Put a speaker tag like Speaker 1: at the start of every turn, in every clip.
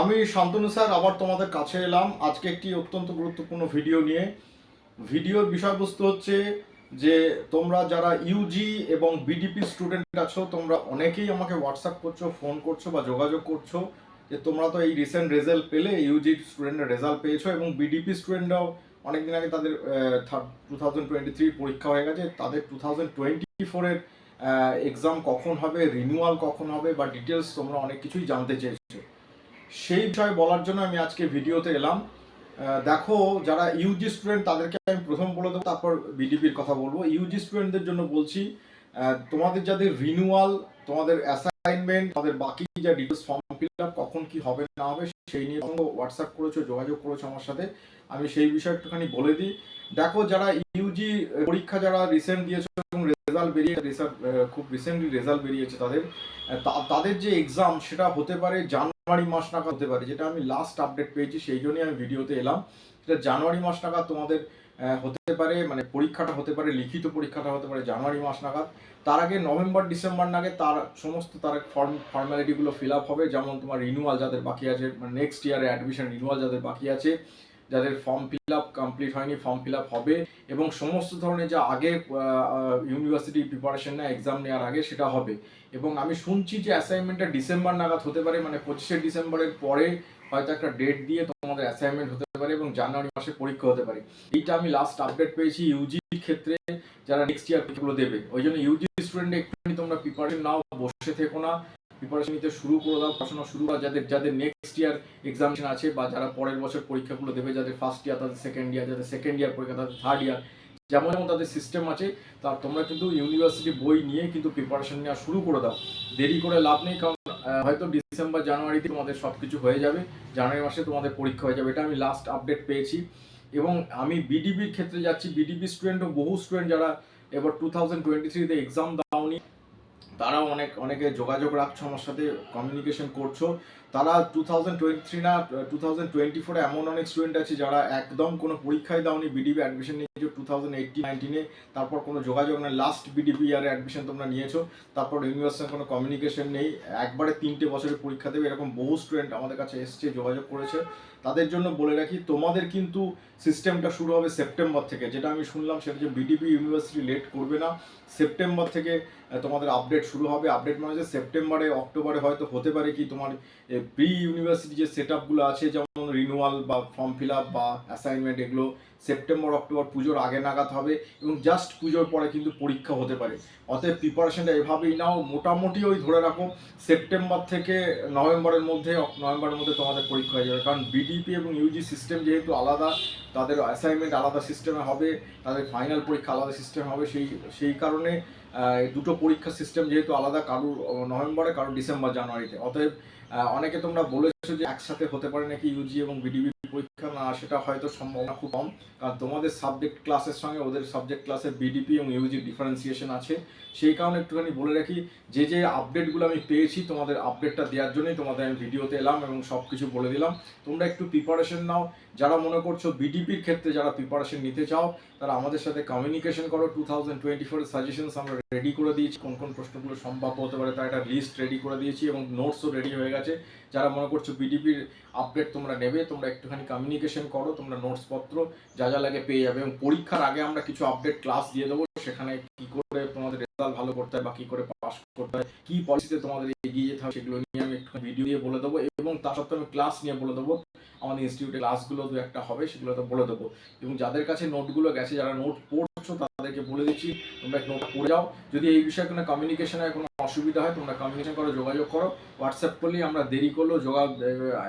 Speaker 1: আমি শান্তনু স্যার, আবার তোমাদের কাছে এলাম। আজকে একটি অত্যন্ত গুরুত্বপূর্ণ ভিডিও নিয়ে। ভিডিওর বিষয়বস্তু হচ্ছে যে, তোমরা যারা ইউজি এবং বিডিপি স্টুডেন্ট আছো, তোমরা অনেকেই আমাকে হোয়াটসঅ্যাপ করছ, ফোন করছ বা যোগাযোগ করছ যে, তোমরা তো এই রিসেন্ট রেজাল্ট পেলে, ইউজি স্টুডেন্টের রেজাল্ট পেয়েছ এবং বিডিপি স্টুডেন্টরাও অনেকদিন আগে তাদের টু থাউজেন্ড টোয়েন্টি থ্রি পরীক্ষা হয়ে গেছে। তাদের টু থাউজেন্ড টোয়েন্টি ফোরের এক্সাম কখন হবে রিনিউয়াল কখন হবে বা ডিটেলস তোমরা অনেক কিছুই জানতে চেয়েছো। সেই বিষয়ে বলার জন্য আমি আজকে ভিডিওতে এলাম। দেখো, যারা ইউজি স্টুডেন্ট তাদেরকে আমি প্রথম বলে দেবো, তারপর বিডিপির কথা বলব। ইউজি স্টুডেন্টদের জন্য বলছি তোমাদের যাদের রিনিউয়াল তোমাদের অ্যাসাইনমেন্ট তোমাদের বাকি যা ডিটেলস ফর্ম ফিল আপ কখন কি হবে, না হবে, সেই নিয়ে হোয়াটসঅ্যাপ করেছ, যোগাযোগ করেছ আমার সাথে। আমি সেই বিষয়ে একটুখানি বলে দিই। দেখো, যারা ইউজি পরীক্ষা যারা রিসেন্ট দিয়েছ রেজাল্ট বেরিয়েছে রেজাল্ট খুব রিসেন্টলি রেজাল্ট বেরিয়েছে তাদের। তাদের যে এক্সাম সেটা হতে পারে জানুয়ারি মাস নাগাদ হতে পারে, যেটা আমি লাস্ট আপডেট পেয়েছি, সেই জন্যই আমি ভিডিওতে এলাম। সেটা জানুয়ারি মাস নাগাদ তোমাদের হতে পারে মানে পরীক্ষাটা হতে পারে, লিখিত পরীক্ষাটা হতে পারে জানুয়ারি মাস নাগাদ। তার আগে নভেম্বর, ডিসেম্বর নাগে তার সমস্ত তার ফর্ম ফর্মালিটিগুলো ফিল আপ হবে, যেমন তোমার রিনিউয়াল যাদের বাকি আছে মানে নেক্সট ইয়ারে অ্যাডমিশন রিনিউয়াল যাদের বাকি আছে যাদের ফর্ম ফিল আপ কমপ্লিট হয়নি ফর্ম ফিল আপ হবে এবং সমস্ত ধরনের যা আগে ইউনিভার্সিটি প্রিপারেশন না এক্সাম নেওয়ার আগে সেটা হবে। এবং আমি শুনছি যে অ্যাসাইনমেন্টটা ডিসেম্বর নাগাদ হতে পারে মানে পঁচিশে ডিসেম্বরের পরে হয়তো একটা ডেট দিয়ে তোমাদের অ্যাসাইনমেন্ট হতে পারে এবং জানুয়ারি মাসে পরীক্ষা হতে পারে। এইটা আমি লাস্ট আপডেট পেয়েছি ইউজির ক্ষেত্রে, যারা নেক্সট ইয়ার পরীক্ষাগুলো দেবে। ওই জন্য ইউজি স্টুডেন্ট একটুখানি তোমরা প্রিপারেশন নাও, বসে থেকো না। প্রিপারেশন নিতে শুরু করে দাও, পড়াশোনা শুরু করা, যাদের যাদের নেক্সট ইয়ার এক্সামিনেশন আছে বা যারা পরের বছর পরীক্ষাগুলো দেবে, যাদের ফার্স্ট ইয়ার তাদের সেকেন্ড ইয়ার যাদের সেকেন্ড ইয়ার পরীক্ষা, তাদের থার্ড ইয়ার যেমন যেমন তাদের সিস্টেম আছে তার তোমরা কিন্তু ইউনিভার্সিটি বই নিয়ে কিন্তু প্রিপারেশন নেওয়া শুরু করে দাও। দেরি করে লাভ নেই, কারণ হয়তো ডিসেম্বর জানুয়ারিতে তোমাদের সব কিছু হয়ে যাবে জানুয়ারি মাসে তোমাদের পরীক্ষা হয়ে যাবে, এটা আমি লাস্ট আপডেট পেয়েছি। এবং আমি বিডিবির ক্ষেত্রে যাচ্ছি বিডিবি স্টুডেন্টও বহু স্টুডেন্ট যারা এবার টু থাউজেন্ড টোয়েন্টি থ্রিতে এক্সাম দাওনি। তারাও অনেক, অনেকে যোগাযোগ রাখছো আমার সাথে কমিউনিকেশন করছ। তারা টু থাউজেন্ড টোয়েন্টি থ্রি না টু থাউজেন্ড টোয়েন্টি ফোরে এমন অনেক স্টুডেন্ট আছে যারা একদম কোনো পরীক্ষায় দাওনি বিডিবি অ্যাডমিশন নিয়েছো টু থাউজেন্ড এইটিন নাইনটিনে তারপর কোনো যোগাযোগ না লাস্ট বিডিবি ইয়ারে অ্যাডমিশন তোমরা নিয়েছো, তারপর ইউনিভার্সিটির কোনো কমিউনিকেশন নেই। একবারে তিনটে বছরের পরীক্ষা দেবে, এরকম বহু স্টুডেন্ট আমাদের কাছে এসছে, যোগাযোগ করেছে। তাদের জন্য বলে রাখি, তোমাদের কিন্তু সিস্টেমটা শুরু হবে সেপ্টেম্বর থেকে। যেটা আমি শুনলাম, সেটা যে বিডিপি ইউনিভার্সিটি লেট করবে না, সেপ্টেম্বর থেকে তোমাদের আপডেট শুরু হবে আপডেট মনে হচ্ছে সেপ্টেম্বরে অক্টোবরে হয়তো হতে পারে কি তোমার প্রি ইউনিভার্সিটি যে সেট আপগুলো আছে, যেমন রিনিউয়াল বা ফর্ম ফিল আপ বা অ্যাসাইনমেন্ট এগুলো সেপ্টেম্বর অক্টোবর পুজোর আগে নাগাদ হবে এবং জাস্ট পুজোর পরে কিন্তু পরীক্ষা হতে পারে। অতএব প্রিপারেশনটা এভাবেই নাও, মোটামুটি ওই ধরে রাখো সেপ্টেম্বর থেকে নভেম্বরের মধ্যে নভেম্বরের মধ্যে তোমাদের পরীক্ষা হয়ে যাবে। কারণ বিডিপি এবং ইউজি সিস্টেম যেহেতু আলাদা তাদের অ্যাসাইনমেন্ট আলাদা সিস্টেমে হবে, তাদের ফাইনাল পরীক্ষা আলাদা সিস্টেম হবে, সেই সেই কারণে দুটো পরীক্ষা সিস্টেম যেহেতু আলাদা কারুর নভেম্বরে, কারুর ডিসেম্বর, জানুয়ারিতে। অতএব অনেকে তোমরা বলেছ যে একসাথে হতে পারে নাকি ইউজি এবং বিডিবি পরীক্ষা না, সেটা হয়তো সম্ভাবনা খুব কম। কারণ তোমাদের সাবজেক্ট ক্লাসের সঙ্গে ওদের সাবজেক্ট ক্লাসের বিডিপি এবং ইউজি ডিফারেন্সিয়েশন আছে। সেই কারণে একটুখানি বলে রাখি, যে যে আপডেটগুলো আমি পেয়েছি, তোমাদের আপডেটটা দেওয়ার জন্যই তোমাদের আমি ভিডিওতে এলাম এবং সব কিছু বলে দিলাম। তোমরা একটু প্রিপারেশন নাও। যারা মনে করছ বিডিপির ক্ষেত্রে যারা প্রিপারেশন নিতে চাও, তারা আমাদের সাথে কমিউনিকেশন করো। টু থাউজেন্ড টোয়েন্টি ফোরের আমরা রেডি করে দিয়েছি। কোন কোন প্রশ্নগুলো সম্ভাব্য হতে পারে তার একটা লিস্ট রেডি করে দিয়েছি এবং নোটসও রেডি হয়ে গেছে। যারা মনে করছ বিডিপির আপডেট তোমরা নেবে, তোমরা একটুখানি কমিউনিকেশন করো, তোমরা নোটস পত্র যা যা লাগে পেয়ে যাবে এবং পরীক্ষার আগে আমরা কিছু আপডেট ক্লাস দিয়ে দেবো, সেখানে কি করে তোমাদের রেজাল্ট ভালো করতে হয় বা কি করে পাস করতে হয়, কি পলিসিতে তোমাদের এগিয়ে যেতে হবে সেগুলো নিয়ে আমি একটু ভিডিও দিয়ে বলে দেবো এবং তার সত্ত্বেও আমি ক্লাস নিয়ে বলে দেবো। আমাদের ইনস্টিটিউটে ক্লাসগুলো দু একটা হবে, সেগুলো তো বলে দেবো। এবং যাদের কাছে নোটগুলো গেছে, যারা নোট পড়ছো, তাদেরকে বলে দিচ্ছি, তোমরা নোট পড়ে যাও। যদি এই বিষয়ে কোনো কমিউনিকেশনে কোনো অসুবিধা হয়, তোমরা কমিউনিকেশন করো, যোগাযোগ করো। হোয়াটসঅ্যাপ করলেই আমরা দেরি করলেও যোগা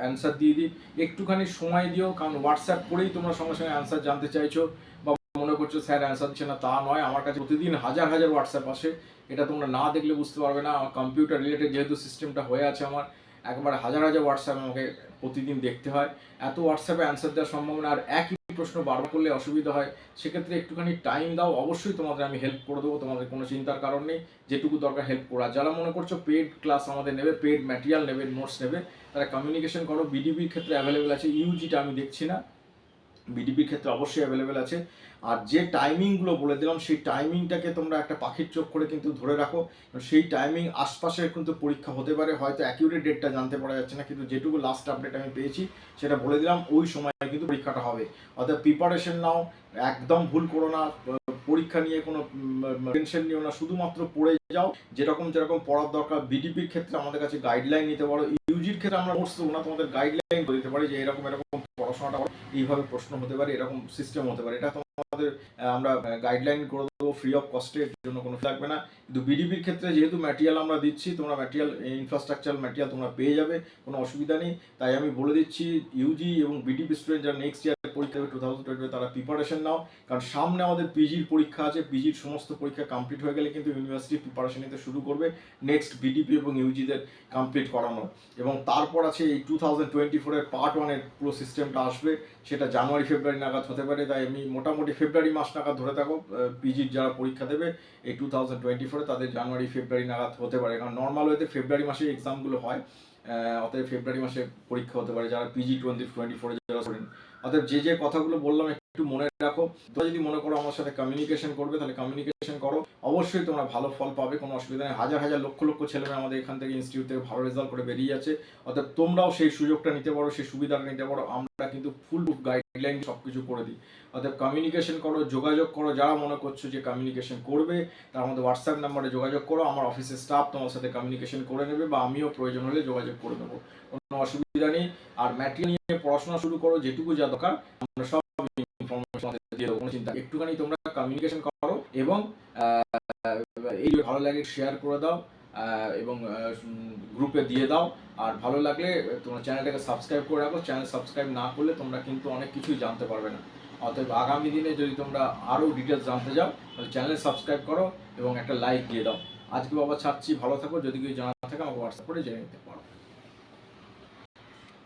Speaker 1: অ্যান্সার দিয়ে দিই। একটুখানি সময় দিও, কারণ হোয়াটসঅ্যাপ করেই তোমরা সঙ্গে সঙ্গে অ্যান্সার জানতে চাইছো বা মনে করছ, স্যার অ্যান্সার দিচ্ছে না, তা নয়। আমার কাছে প্রতিদিন হাজার হাজার হোয়াটসঅ্যাপ আসে। এটা তোমরা না দেখলে বুঝতে পারবে না। আমার কম্পিউটার রিলেটেড যেহেতু সিস্টেমটা হয়ে আছে আমার, একবার হাজার হাজার হোয়াটসঅ্যাপ আমাকে প্রতিদিন দেখতে হয়। এত হোয়াটসঅ্যাপে অ্যান্সার দেওয়ার সম্ভাবনা আর একই প্রশ্ন বারবার করলে অসুবিধা হয়। সেক্ষেত্রে একটুখানি টাইম দাও। অবশ্যই তোমাদের আমি হেল্প করে দেবো। তোমাদের কোনো চিন্তার কারণ নেই। যেটুকু দরকার হেল্প করা। যারা মনে করছ পেড ক্লাস আমাদের নেবে পেড ম্যাটেরিয়াল নেবে নোটস নেবে, তারা কমিউনিকেশন করো। বিডিবির ক্ষেত্রে অ্যাভেলেবেল আছে। ইউজিটা আমি দেখছি না। বিডিপির ক্ষেত্রে অবশ্যই অ্যাভেলেবেল আছে। আর যে টাইমিংগুলো বলে দিলাম, সেই টাইমিংটাকে তোমরা একটা পাখির চোখ করে কিন্তু ধরে রাখো। সেই টাইমিং আশপাশের কিন্তু পরীক্ষা হতে পারে, হয়তো অ্যাকিউরেট ডেটটা জানতে পারা যাচ্ছে না, কিন্তু যেটুকু লাস্ট আপডেট আমি পেয়েছি, সেটা বলে দিলাম, ওই সময় কিন্তু পরীক্ষাটা হবে। অর্থাৎ প্রিপারেশন নাও, একদম ভুল করো না, পরীক্ষা নিয়ে কোনো টেনশন নিও না, শুধুমাত্র পড়ে যাও, যেরকম যেরকম পড়ার দরকার বিডিপির ক্ষেত্রে আমাদের কাছে গাইডলাইন নিতে পারো ইউজির ক্ষেত্রে আমরা পড়ছি দেবো না তোমাদের গাইডলাইন করে দিতে পারি যে এরকম এরকম পড়াশোনাটা এইভাবে প্রশ্ন হতে পারে, এরকম সিস্টেম হতে পারে। এটা তোমাদের আমরা গাইডলাইন করে ফ্রি অফ কস্টে এর জন্য কোনো লাগবে না। কিন্তু বিডিপির ক্ষেত্রে যেহেতু ম্যাটেরিয়াল আমরা দিচ্ছি, তোমরা ম্যাটেরিয়াল ইনফ্রাস্ট্রাকচার ম্যাটেরিয়াল তোমরা পেয়ে যাবে, কোনো অসুবিধা নেই। তাই আমি বলে দিচ্ছি ইউজি এবং বিডিপি স্টুডেন্ট যারা নেক্সট ইয়ার পরীক্ষা টু থাউজেন্ড টোয়েন্টি তারা প্রিপারেশন নাও। কারণ সামনে আমাদের পিজির পরীক্ষা আছে পিজির সমস্ত পরীক্ষা কমপ্লিট হয়ে গেলে কিন্তু ইউনিভার্সিটি প্রিপারেশন নিতে শুরু করবে। নেক্সট বিডিপি এবং ইউজিদের কমপ্লিট করানো। এবং তারপর আছে এই টু থাউজেন্ড টোয়েন্টি ফোরের পার্ট ওয়ানের পুরো সিস্টেমটা আসবে। সেটা জানুয়ারি, ফেব্রুয়ারি নাগাদ হতে পারে। তাই আমি মোটামুটি ফেব্রুয়ারি মাস নাগাদ ধরে থাকো। পিজির যারা পরীক্ষা দেবে, এই টু থাউজেন্ড টোয়েন্টি ফোরে তাদের জানুয়ারি, ফেব্রুয়ারি নাগাদ হতে পারে। কারণ নর্মাল ওয়েতে ফেব্রুয়ারি মাসে এক্সামগুলো হয়। অতএব ফেব্রুয়ারি মাসে পরীক্ষা হতে পারে। যারা পিজি টোয়েন্টি টোয়েন্টি ফোরে যারা অতএব যে যে কথাগুলো বললাম একটু মনে রাখো। তোমরা যদি মনে করো আমার সাথে কমিউনিকেশন করবে, তাহলে কমিউনিকেশন করো। অবশ্যই তোমরা ভালো ফল পাবে, কোনো অসুবিধা নেই। হাজার হাজার লক্ষ লক্ষ ছেলেমেয়ে আমাদের এখান থেকে ইনস্টিটিউট থেকে ভালো রেজাল্ট করে বেরিয়ে যাচ্ছে। অর্থাৎ তোমরাও সেই সুযোগটা নিতে পারো, সেই সুবিধাটা নিতে পারো। আমরা কিন্তু ফুল গাইডলাইন সব কিছু করে দিই। অর্থাৎ কমিউনিকেশন করো, যোগাযোগ করো। যারা মনে করছ যে কমিউনিকেশন করবে, তার মধ্যে হোয়াটসঅ্যাপ নাম্বারে যোগাযোগ করো। আমার অফিসের স্টাফ তোমার সাথে কমিউনিকেশন করে নেবে বা আমিও প্রয়োজন হলে যোগাযোগ করে নেব। কোনো অসুবিধা নেই। আর ম্যাটেরিয়াল নিয়ে পড়াশোনা শুরু করো, যেটুকু যা দরকার, আমরা সব চিন্তা একটুখানি তোমরা কমিউনিকেশন করো এবং এই ভালো লাগে শেয়ার করে দাও এবং গ্রুপে দিয়ে দাও। আর ভালো লাগলে তোমরা চ্যানেলটাকে সাবস্ক্রাইব করে রাখো। চ্যানেল সাবস্ক্রাইব না করলে তোমরা কিন্তু অনেক কিছুই জানতে পারবে না। অতএব আগামী দিনে যদি তোমরা আরও ডিটেলস জানতে যাও তাহলে চ্যানেল সাবস্ক্রাইব করো এবং একটা লাইক দিয়ে দাও। আজকে বাবা ছাড়ছি, ভালো থাকো। যদি কিছু জানা থাকে আমাকে হোয়াটসঅ্যাপ করে জেনে নিতে পারো।